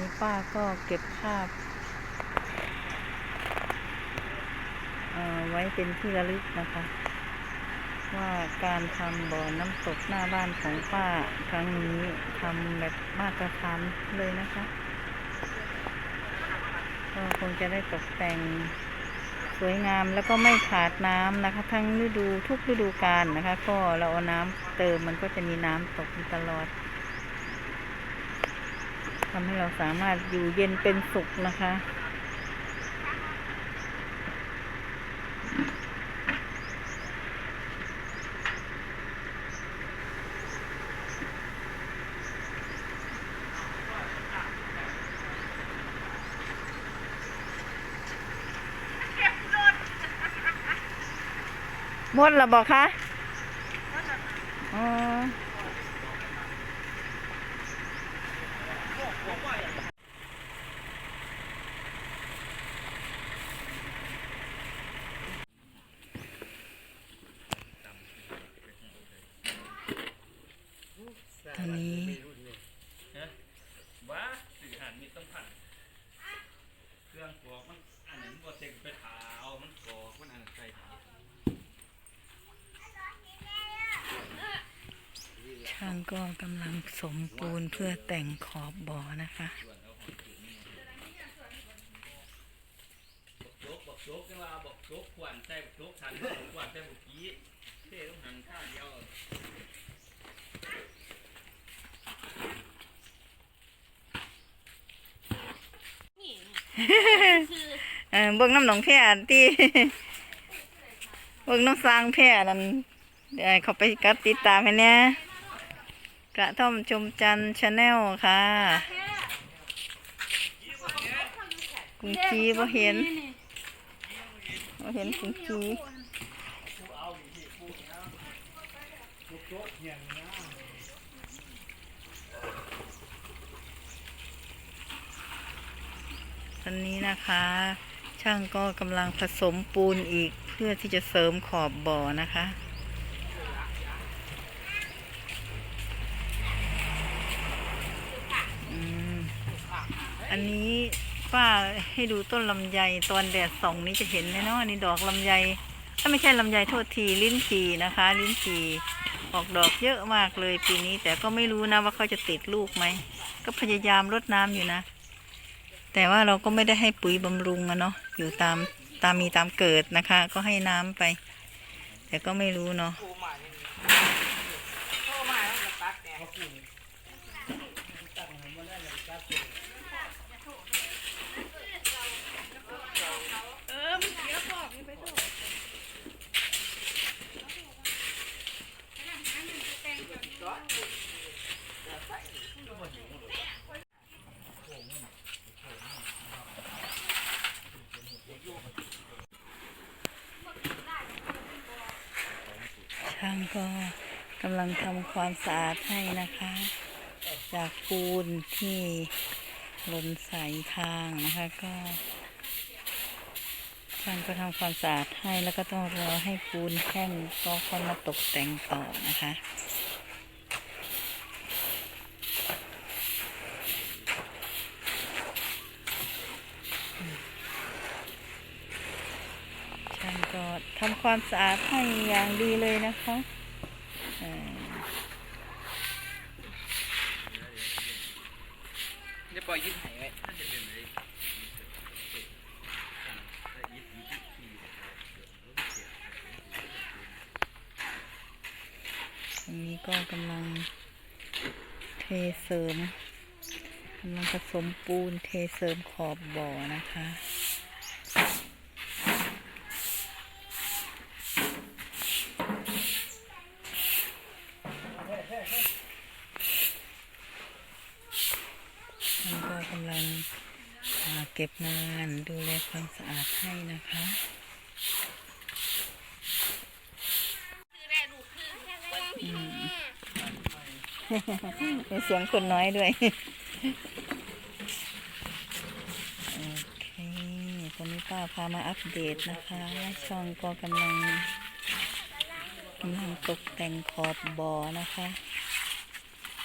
นี้ป้าก็เก็บภาพเอ่อไว้เป็นที่ระลึกนะคะ ว่าการทำบ่อน้ำตกหน้าบ้านของป้าครั้งนี้ทำแบบมาตรฐานเลยนะคะก็คงจะได้ตกแต่งสวยงามแล้วก็ไม่ขาดน้ำนะคะ ทั้งฤดูทุกฤดูกาลนะคะ ก็เราเอาน้ำเติมมันก็จะมีน้ำตกตลอด ทำให้เราสามารถอยู่เย็นเป็นสุขนะคะ หมดแล้วบอกคะอ๋อ ตอนนี้ว้าสื่อหันมีต้องผ่านเครื่องกรอกมันอันนั้นบ่เซ็งไปถาวมันกรอกมันอันนั้นใส่ถาวช่างก็กำลังสมปูนเพื่อแต่งขอบบ่อนะคะโจ๊กบอกโจ๊กกันว่าบอกโจ๊กขวัญใส่บอกโจ๊กทันบอกขวัญใส่บุกี้เท่ต้องหันข้างเดียว เออเบิ้งน้ำหนองแพร่ที่ เบิ้งน้ำสร้างแพร่นั่นเดี๋ยวเขาไปกัดติดตามให้เนี่ยกระท่อมชมจันชาแนลค่ะ กุ้งจีบ่เห็นบ่เห็นกุ้งจี ตอนนี้นะคะ ช่างก็กำลังผสมปูนอีกเพื่อที่จะเสริมขอบบ่อนะคะอันนี้ป้าให้ดูต้นลำไยตอนแดดส่องนี้จะเห็นไหมเนาะอันนี่ดอกลำไยถ้าไม่ใช่ลำไยโทษทีลิ้นจีนะคะ ลิ้นจีออกดอกเยอะมากเลยปีนี้ แต่ก็ไม่รู้นะว่าเขาจะติดลูกไหม ก็พยายามรดน้ำอยู่นะ แต่ว่าเราก็ไม่ได้ให้ปุ๋ยบำรุงอะเนาะอยู่ตามตามมีตามเกิดนะคะ ก็ให้น้ำไป แต่ก็ไม่รู้เนาะช่างก็กำลังทำความสะอาดให้นะคะ จากปูนที่หล่นใส่ทางนะคะก็ช่างก็ทำความสะอาดให้แล้วก็ต้องรอให้ปูนแห้งก็ค่อยมาตกแต่งต่อนะคะ ช่างก็ทำ ความสะอาดให้อย่างดีเลยนะคะเอ่อจะปล่อยยืดหายไว้อันนี้ก็กำลังเทเสริมกำลังผสมปูนเทเสริมขอบบ่อนะคะ ท่านก็กำลังอ่า เก็บงานดูแลความสะอาดให้นะคะอืมมีเสียงคนน้อยด้วย โอเคตอนนี้ป้าพามาอัปเดตนะคะช่องก็กำลังกำลังตกแต่งขอบบ่อนะคะ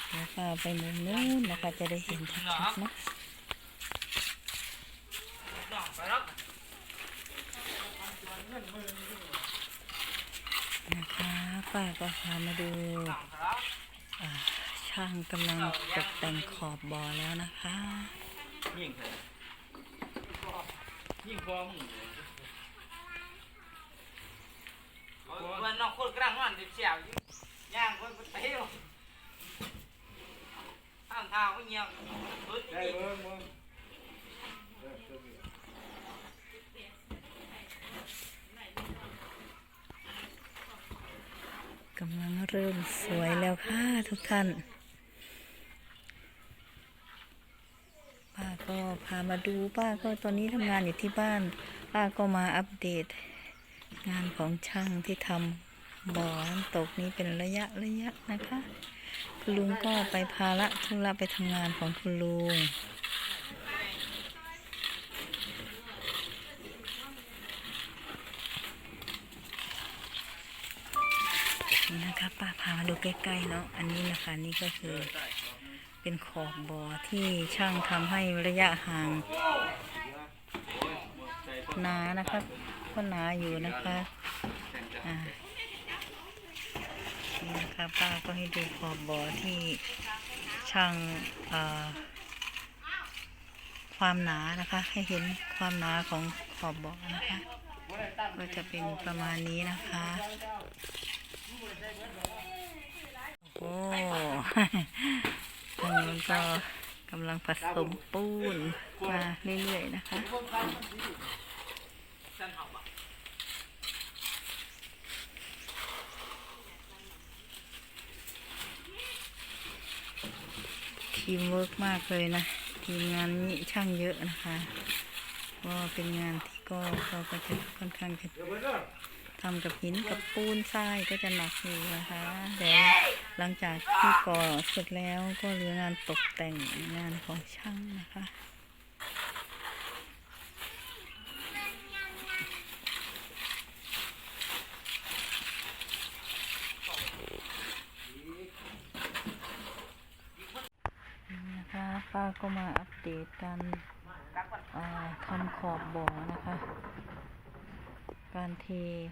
แล้วป้าไปมุมนู้นนะคะจะได้เห็นชัดๆนะ ไปแล้ว นะคะ ป้าก็พามาดูช่างกำลังตกแต่งขอบบ่อแล้วนะคะยิงเลยยิงพอมึงวันนอกคนกลางวันเสียวย่างคนไปเที่ยวทางเท้าก็เงียบพื้นได้ที่เบิ่งมึง กำลังเริ่มสวยแล้วค่ะทุกท่านป้าก็พามาดูป้าก็ตอนนี้ทำงานอยู่ที่บ้าน ป้าก็มาอัปเดต งานของช่างที่ทำบ่อน้ำตกนี้เป็นระยะระยะนะคะ คุณลุงก็ไปภาระธุระไปทำงานของคุณลุง นี่นะคะป้าพามาดูใกล้ๆเนาะอันนี้นะคะนี่ก็คือเป็นขอบบ่อที่ช่างทำให้ระยะห่างหนานะคะก็หนาอยู่นะคะอ่านี่นะคะป้าก็ให้ดูขอบบ่อที่ช่างอ่าความหนานะคะ ให้เห็นความหนาของขอบบ่อนะคะ ก็จะเป็นประมาณนี้นะคะ โอ้ทางนู้นก็กำลังผสมปูนมาเรื่อยๆนะคะทีมเวิร์กมากเลยนะ ทีมงานนี้ช่างเยอะนะคะ ก็เป็นงานที่ก็เขาก็จะค่อนข้างจะ ทำกับหินกับปูนทรายก็จะหนักอยู่นะคะแต่หลังจากที่ก่อเสร็จแล้วก็เหลืองานตกแต่งงานของช่างนะคะนี่นะคะป้าก็มาอัปเดตการอ่าทำขอบบ่อนะคะ การเท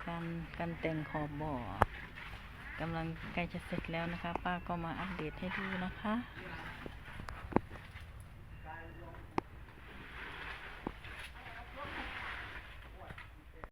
การการแต่งขอบบ่อกำลังใกล้จะเสร็จแล้วนะคะ ป้าก็มาอัปเดตให้ดูนะคะ